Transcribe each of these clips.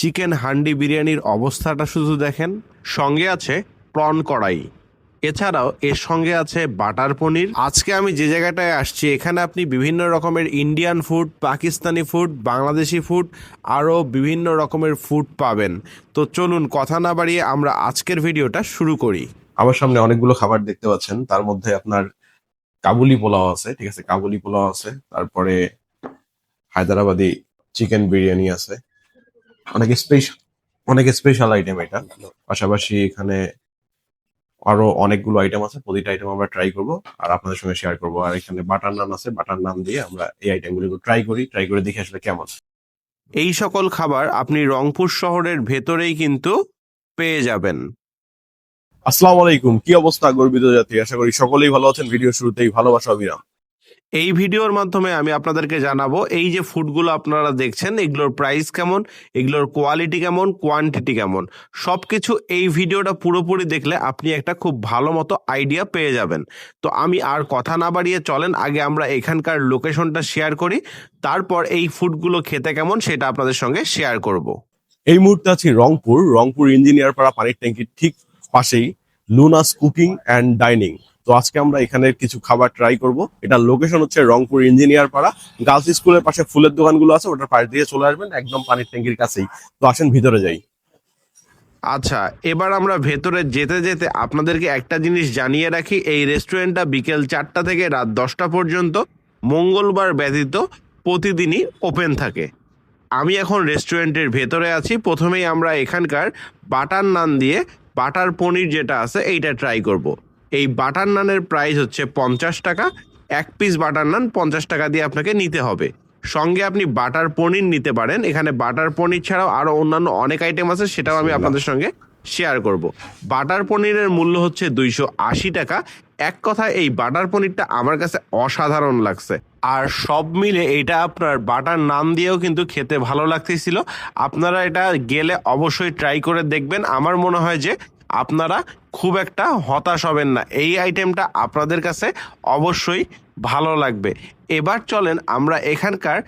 Chicken handi বিরিয়ানির অবস্থাটা শুধু দেখেন, সঙ্গে আছে প্রন কড়াই। এছাড়াও এর সঙ্গে আছে বাটার পনির। আজকে আমি যে জায়গাটায় আসছি, এখানে আপনি বিভিন্ন রকমের Indian food, Pakistani food, Bangladeshi food, আরও বিভিন্ন রকমের ফুড পাবেন। তো চলুন, কথা না বাড়িয়ে আমরা আজকের ভিডিওটা শুরু করি। আমার সামনে অনেকগুলো খাবার দেখতে পাচ্ছেন। তার মধ্যে আপনার কাবুলি পোলাও আছে, ঠিক আছে? কাবুলি পোলাও আছে, তারপরে হায়দ্রাবাদি চিকেন বিরিয়ানি আছে। অনেক স্পেশাল অনেক স্পেশাল আইটেম এটা। পাশাপাশি এখানে আরও অনেকগুলো আইটেম আছে প্রতিটা আইটেম আমরা ট্রাই করব আর আপনাদের সঙ্গে শেয়ার করব। আর এখানে বাটার নান আছে বাটার নান দিয়ে আমরা এই আইটেমগুলো ট্রাই করি ট্রাই করে দেখি আসলে কেমন। এই সকল খাবার আপনি রংপুর শহরের ভেতরেই কিন্তু পেয়ে যাবেন। আসসালামু আলাইকুম কি অবস্থা গর্বিত জাতি? আশা করি সকলেই ভালো আছেন। ভিডিও শুরুতেই ভালোবাসা অবিরাম। এই ভিডিওর মাধ্যমে আমি আপনাদেরকে জানাব এই যে ফুডগুলো আপনারা দেখছেন, এগুলোর প্রাইস কেমন, এগুলোর কোয়ালিটি কেমন কোয়ান্টিটি কেমন। সব কিছু এই ভিডিওটা পুরোপুরি দেখলে আপনি একটা খুব ভালো মতো আইডিয়া পেয়ে যাবেন। তো আমি আর কথা না বাড়িয়ে চলেন, আগে আমরা এখানকার লোকেশনটা শেয়ার করি, তারপর এই ফুডগুলো খেতে কেমন সেটা আপনাদের সঙ্গে শেয়ার করব। এই মুহূর্তে আছি রংপুর রংপুর ইঞ্জিনিয়ার পাড়া পানির ট্যাঙ্কির ঠিক পাশেই লুনাস কুকিং অ্যান্ড ডাইনিং তো আজকে আমরা এখানে কিছু খাবার ট্রাই করব। এটা লোকেশন হচ্ছে রংপুর ইঞ্জিনিয়ার পাড়া। গার্লস স্কুলের পাশে ফুলের দোকানগুলো আছে, ওটার পাশ দিয়ে চলে আসবেন, একদম পানির ট্যাঙ্কির কাছেই। তো আসেন, ভিতরে যাই। আচ্ছা এবার আমরা ভেতরে যেতে যেতে আপনাদেরকে একটা জিনিস জানিয়ে রাখি। এই রেস্টুরেন্টটা বিকেল চারটা থেকে রাত দশটা পর্যন্ত মঙ্গলবার ব্যতীত প্রতিদিনই ওপেন থাকে। আমি এখন রেস্টুরেন্টের ভেতরে আছি। প্রথমেই আমরা এখানকার বাটার নান দিয়ে বাটার পনির যেটা আছে, এইটা ট্রাই করব। এই বাটার নানের প্রাইস হচ্ছে পঞ্চাশ টাকা এক পিস বাটার নান পঞ্চাশ টাকা দিয়ে আপনাকে নিতে হবে। সঙ্গে আপনি বাটার পনির নিতে পারেন এখানে বাটার পনির ছাড়াও আরও অন্যান্য অনেক আইটেম আছে সেটাও আমি আপনাদের সঙ্গে শেয়ার করব। বাটার পনিরের মূল্য হচ্ছে দুইশো আশি টাকা। এক কথায় এই বাটার পনিরটা আমার কাছে অসাধারণ লাগছে। আর সব মিলে এটা আপনার বাটার নাম দিয়েও কিন্তু খেতে ভালো লাগতেছিল। আপনারা এটা গেলে অবশ্যই ট্রাই করে দেখবেন। আমার মনে হয় যে আপনারা খুব একটা হতাশ হবেন না। এই আইটেমটা আপনাদের কাছে অবশ্যই ভালো লাগবে। এবার চলেন আমরা এখানকার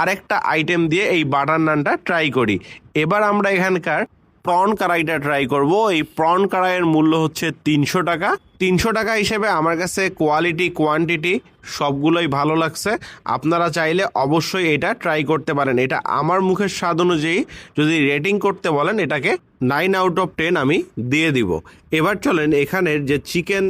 আরেকটা আইটেম দিয়ে এই বাটার নানটা ট্রাই করি। এবার আমরা এখানকার প্রন কারাইটা ট্রাই করব। এই প্রন কারাইয়ের মূল্য হচ্ছে তিনশো টাকা। তিনশো টাকা হিসেবে আমার কাছে কোয়ালিটি কোয়ান্টিটি সবগুলোই ভালো লাগছে। আপনারা চাইলে অবশ্যই এটা ট্রাই করতে পারেন। এটা আমার মুখের স্বাদ অনুযায়ী যদি রেটিং করতে বলেন, এটাকে নাইন আউট অফ টেন আমি দিয়ে দিব। এবার চলেন এখানের যে চিকেন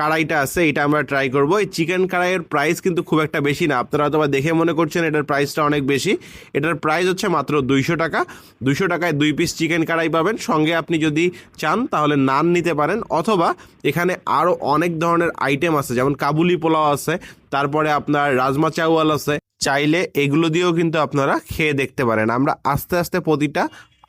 কড়াইটা আছে, এটা আমরা ট্রাই করব। এই চিকেন কড়াইয়ের প্রাইস কিন্তু খুব একটা বেশি না। আপনারা হয়তো দেখে মনে করছেন এটার প্রাইসটা অনেক বেশি। এটার প্রাইস হচ্ছে মাত্র দুইশো টাকা। দুইশো টাকায় দুই পিস চিকেন কড়াই পাবেন। সঙ্গে আপনি যদি চান, তাহলে নান নিতে পারেন। অথবা এখানে আরও অনেক ধরনের আইটেম আছে, যেমন কাবুলি পোলাও আছে, তারপরে আপনার রাজমা চাওয়াল আছে। চাইলে এগুলো দিয়েও কিন্তু আপনারা খেয়ে দেখতে পারেন। আমরা আস্তে আস্তে প্রতিটা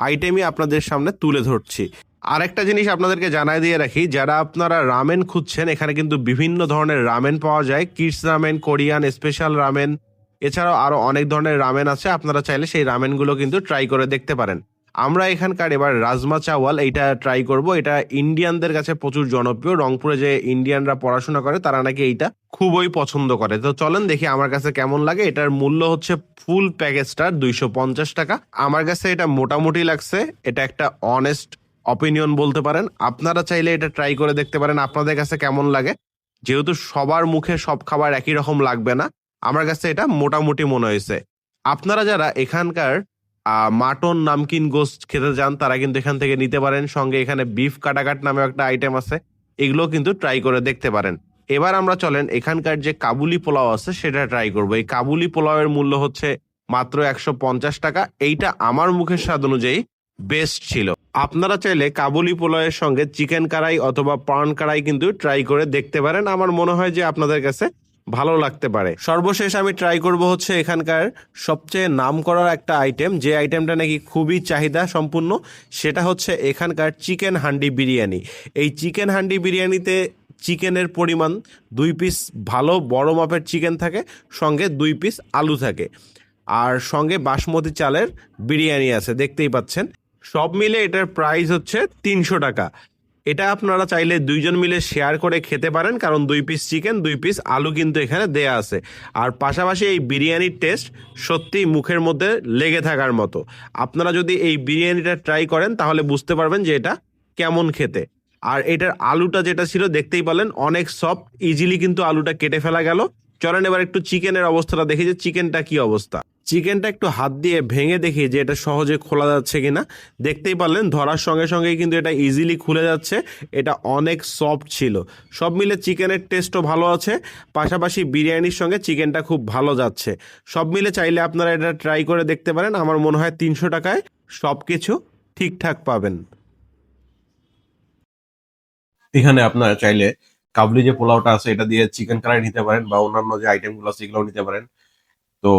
আইটেমই আপনাদের সামনে তুলে ধরছি। আরেকটা জিনিস আপনাদেরকে জানাই দিয়ে রাখি, যারা আপনারা রামেন খুঁজছেন, এখানে কিন্তু বিভিন্ন ধরনের রামেন পাওয়া যায়। Kids ramen, Korean, special ramen, এছাড়াও আরও অনেক ধরনের রামেন আছে। আপনারা চাইলে সেই রামেনগুলো কিন্তু ট্রাই করে দেখতে পারেন। আমরা এখানকার এবার রাজমা চাওয়াল, এইটা ট্রাই করব। এটা ইন্ডিয়ানদের কাছে প্রচুর জনপ্রিয়। রংপুরে যে ইন্ডিয়ানরা পড়াশোনা করে, তারা নাকি এইটা খুবই পছন্দ করে। তো চলেন দেখি আমার কাছে কেমন লাগে। এটার মূল্য হচ্ছে ফুল প্যাকেজটার দুইশো পঞ্চাশ টাকা। আমার কাছে এটা মোটামুটি লাগছে। এটা একটা অনেস্ট অপিনিয়ন বলতে পারেন। আপনারা চাইলে এটা ট্রাই করে দেখতে পারেন আপনাদের কাছে কেমন লাগে। যেহেতু সবার মুখে সব খাবার একই রকম লাগবে না, আমার কাছে এটা মোটামুটি মনে হয়েছে। আপনারা যারা এখানকার মাটন, নামকিন গোস্ট খেতে যান, তারা কিন্তু এখান থেকে নিতে পারেন। সঙ্গে এখানে বিফ কাটাকাট নামে একটা আইটেম আছে এগুলো কিন্তু ট্রাই করে দেখতে পারেন। এবার আমরা চলেন, এখানকার যে কাবুলি পোলাও আছে, সেটা ট্রাই করব। এই কাবুলি পোলাওয়ের মূল্য হচ্ছে মাত্র একশো পঞ্চাশ টাকা। এইটা আমার মুখের স্বাদ অনুযায়ী বেস্ট ছিল। আপনারা চাইলে কাবুলি পোলাওয়ের সঙ্গে চিকেন কারাই অথবা পান কারাই কিন্তু ট্রাই করে দেখতে পারেন। আমার মনে হয় যে আপনাদের কাছে ভালো লাগতে পারে। সর্বশেষ আমি ট্রাই করব হচ্ছে এখানকার সবচেয়ে নাম করার একটা আইটেম যে আইটেমটা নাকি খুবই চাহিদা সম্পূর্ণ, সেটা হচ্ছে এখানকার চিকেন হান্ডি বিরিয়ানি। এই চিকেন হান্ডি বিরিয়ানিতে চিকেনের পরিমাণ দুই পিস ভালো বড় মাপের চিকেন থাকে, সঙ্গে দুই পিস আলু থাকে। আর সঙ্গে বাসমতি চালের বিরিয়ানি আছে, দেখতেই পাচ্ছেন। সব মিলে এটার প্রাইস হচ্ছে তিনশো টাকা। এটা আপনারা চাইলে দুইজন মিলে শেয়ার করে খেতে পারেন, কারণ দুই পিস চিকেন দুই পিস আলু কিন্তু এখানে দেয়া আছে। আর পাশাপাশি এই বিরিয়ানির টেস্ট সত্যিই মুখের মধ্যে লেগে থাকার মতো। আপনারা যদি এই বিরিয়ানিটা ট্রাই করেন, তাহলে বুঝতে পারবেন যে এটা কেমন খেতে। আর এটার আলুটা যেটা ছিল, দেখতেই পারলেন, অনেক সফট ইজিলি কিন্তু আলুটা কেটে ফেলা গেল। চলেন এবার একটু চিকেনের অবস্থাটা দেখি যে চিকেনটা কি অবস্থা। চিকেনটা একটু হাত দিয়ে ভেঙে দেখি যে এটা সহজে খোলা যাচ্ছে কিনা। দেখতেই পারলেন, ধরার সঙ্গে সঙ্গেই কিন্তু এটা ইজিলি খুলে যাচ্ছে। এটা অনেক সফট ছিল। সব মিলে চিকেনের টেস্টও ভালো আছে। পাশাপাশি বিরিয়ানির সঙ্গে চিকেনটা খুব ভালো যাচ্ছে। সব মিলে চাইলে আপনারা এটা ট্রাই করে দেখতে পারেন। আমার মনে হয় তিনশো টাকায় সব কিছু ঠিকঠাক পাবেন। এখানে আপনারা চাইলে কাবলি যে পোলাওটা আছে, এটা দিয়ে চিকেন কারি নিতে পারেন বা অন্যান্য যে আইটেমগুলো আছে নিতে পারেন। তো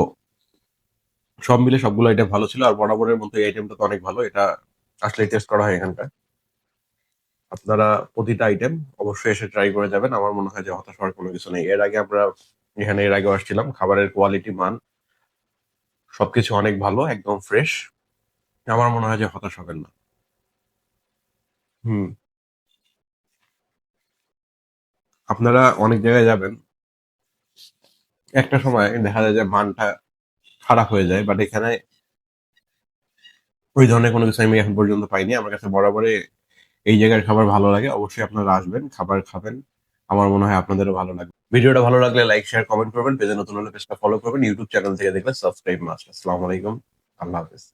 সব মিলে সবগুলো আইটেম ভালো ছিল, আর বরাবরের মতো এই আইটেমটা তো অনেক ভালো। এটা আসলে টেস্ট করা হয় এখানকার। আপনারা প্রতিটা আইটেম অবশ্যই এসে ট্রাই করে যাবেন। আমার মনে হয় যে হতাশ হওয়ার কোনো কিছু নেই। এর আগে আমরা এখানে এর আগে আসছিলাম, খাবারের কোয়ালিটি মান সবকিছু অনেক ভালো, একদম ফ্রেশ আমার মনে হয় যে হতাশ হবেন না। হুম। আপনারা অনেক জায়গায় যাবেন। একটা সময় দেখা যায় যে মানটা খারাপ হয়ে যায় বাট এখানে ওই ধরনের কোনো কিছু আমি এখন পর্যন্ত পাইনি। আমার কাছে বরাবরই এই জায়গার খাবার ভালো লাগে, অবশ্যই আপনারা আসবেন, খাবার খাবেন। আমার মনে হয় আপনাদেরও ভালো লাগবে। ভিডিওটা ভালো লাগলে লাইক শেয়ার কমেন্ট করবেন, পেজে নতুন হলে পেজটা ফলো করবেন ইউটিউব চ্যানেল থেকে দেখলে সাবস্ক্রাইব মাস্ট আসসালামু আলাইকুম, আল্লাহ হাফেজ।